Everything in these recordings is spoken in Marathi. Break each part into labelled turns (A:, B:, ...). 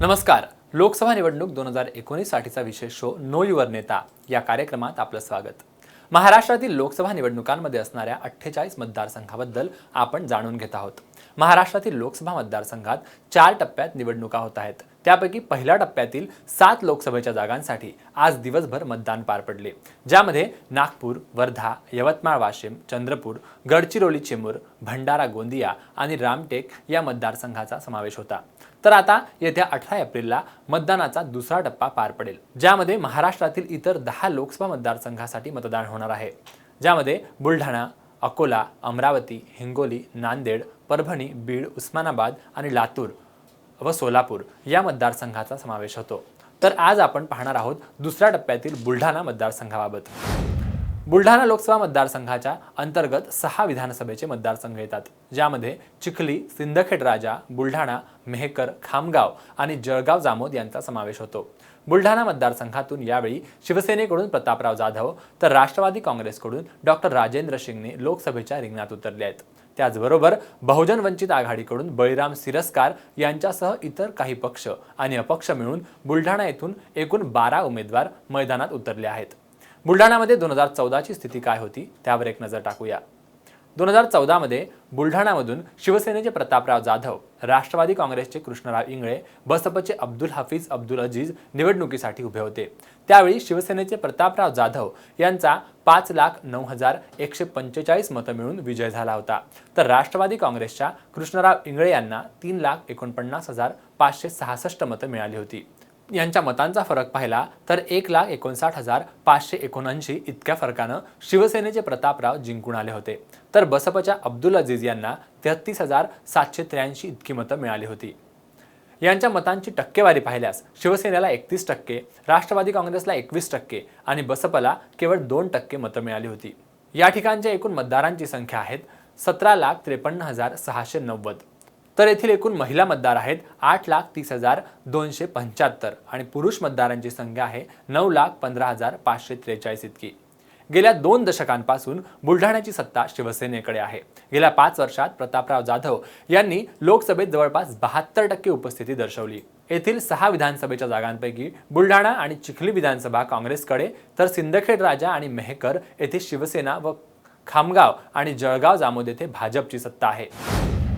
A: नमस्कार. लोकसभा निवडणूक दोन हजार एकोणीससाठीचा विशेष शो नो युवर नेता या कार्यक्रमात आपलं स्वागत. महाराष्ट्रातील लोकसभा निवडणुकांमध्ये असणाऱ्या अठ्ठेचाळीस मतदारसंघाबद्दल आपण जाणून घेत आहोत. महाराष्ट्रातील लोकसभा मतदारसंघात चार टप्प्यात निवडणुका होत आहेत. त्यापैकी पहिल्या टप्प्यातील सात लोकसभेच्या जागांसाठी आज दिवसभर मतदान पार पडले. ज्यामध्ये नागपूर वर्धा यवतमाळ वाशिम चंद्रपूर गडचिरोली चिमूर भंडारा गोंदिया आणि रामटेक या मतदारसंघाचा समावेश होता. तर आता येत्या अठरा एप्रिलला मतदानाचा दुसरा टप्पा पार पडेल ज्यामध्ये महाराष्ट्रातील इतर दहा लोकसभा मतदारसंघासाठी मतदान होणार आहे. ज्यामध्ये बुलढाणा अकोला अमरावती हिंगोली नांदेड परभणी बीड उस्मानाबाद आणि लातूर व सोलापूर या मतदारसंघाचा समावेश होतो. तर आज आपण पाहणार आहोत दुसऱ्या टप्प्यातील बुलढाणा मतदारसंघाबाबत. बुलढाणा लोकसभा मतदारसंघाच्या अंतर्गत सहा विधानसभेचे मतदारसंघ येतात ज्यामध्ये चिखली सिंदखेड राजा बुलढाणा मेहकर खामगाव आणि जळगाव जामोद यांचा समावेश होतो. बुलढाणा मतदारसंघातून यावेळी शिवसेनेकडून प्रतापराव जाधव तर राष्ट्रवादी काँग्रेसकडून डॉक्टर राजेंद्र शिंगणे लोकसभेच्या रिंगणात उतरले आहेत. त्याचबरोबर बहुजन वंचित आघाडीकडून बळीराम सिरस्कार यांच्यासह इतर काही पक्ष आणि अपक्ष मिळून बुलढाणा येथून एकूण बारा उमेदवार मैदानात उतरले आहेत. बुलढाणामध्ये दोन हजार चौदाची स्थिती काय होती त्यावर एक नजर टाकूया. दोन हजार चौदामध्ये बुलढाणामधून शिवसेनेचे प्रतापराव जाधव राष्ट्रवादी काँग्रेसचे कृष्णराव इंगळे बसपचे अब्दुल हाफिज अब्दुल अजीज निवडणुकीसाठी उभे होते. त्यावेळी शिवसेनेचे प्रतापराव जाधव यांचा पाच लाख नऊ हजार एकशे पंचेचाळीस मतं मिळून विजय झाला होता. तर राष्ट्रवादी काँग्रेसच्या कृष्णराव इंगळे यांना तीन लाख एकोणपन्नास हजार पाचशे सहासष्ट मतं मिळाली होती. यांच्या मतांचा फरक पाहिला तर एक लाख एकोणसाठ हजार पाचशे एकोणऐंशी इतक्या फरकानं शिवसेनेचे प्रतापराव जिंकून आले होते. तर बसपच्या अब्दुल अजीज यांना तेहतीस हजार सातशे त्र्याऐंशी इतकी मतं मिळाली होती. यांच्या मतांची टक्केवारी पाहिल्यास शिवसेनेला एकतीस टक्के राष्ट्रवादी काँग्रेसला एकवीस टक्के आणि बसपला केवळ दोन टक्के मतं मिळाली होती. या ठिकाणच्या एकूण मतदारांची संख्या आहेत सतरा लाख त्रेपन्न हजार सहाशे नव्वद. तर येथील एकूण महिला मतदार आहेत आठ लाख तीस हजार दोनशे पंच्याहत्तर आणि पुरुष मतदारांची संख्या आहे नऊ लाख पंधरा हजार पाचशे त्रेचाळीस इतकी. गेल्या दोन दशकांपासून बुलढाण्याची सत्ता शिवसेनेकडे आहे. गेल्या पाच वर्षात प्रतापराव जाधव यांनी लोकसभेत जवळपास बहात्तर टक्के उपस्थिती दर्शवली. येथील सहा विधानसभेच्या जागांपैकी बुलढाणा आणि चिखली विधानसभा काँग्रेसकडे तर सिंदखेड राजा आणि मेहकर येथे शिवसेना व खामगाव आणि जळगाव जामोद येथे भाजपची सत्ता आहे.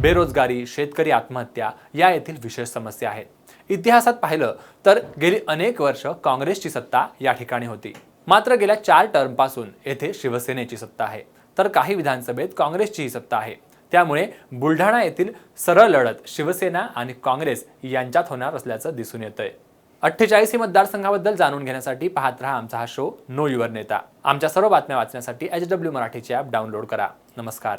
A: बेरोजगारी शेतकरी आत्महत्या या येथील विशेष समस्या आहेत. इतिहासात पाहिलं तर गेली अनेक वर्ष काँग्रेसची सत्ता या ठिकाणी होती. मात्र गेल्या चार टर्मपासून येथे शिवसेनेची सत्ता आहे. तर काही विधानसभेत काँग्रेसचीही सत्ता आहे. त्यामुळे बुलढाणा येथील सरळ लढत शिवसेना आणि काँग्रेस यांच्यात होणार असल्याचं दिसून येतंय. अठ्ठेचाळीस मतदारसंघाबद्दल जाणून घेण्यासाठी पाहत रहा आमचा हा शो नो युवर नेता. आमच्या सर्व बातम्या वाचण्यासाठी एच डब्ल्यू मराठीचे ॲप डाउनलोड करा. नमस्कार.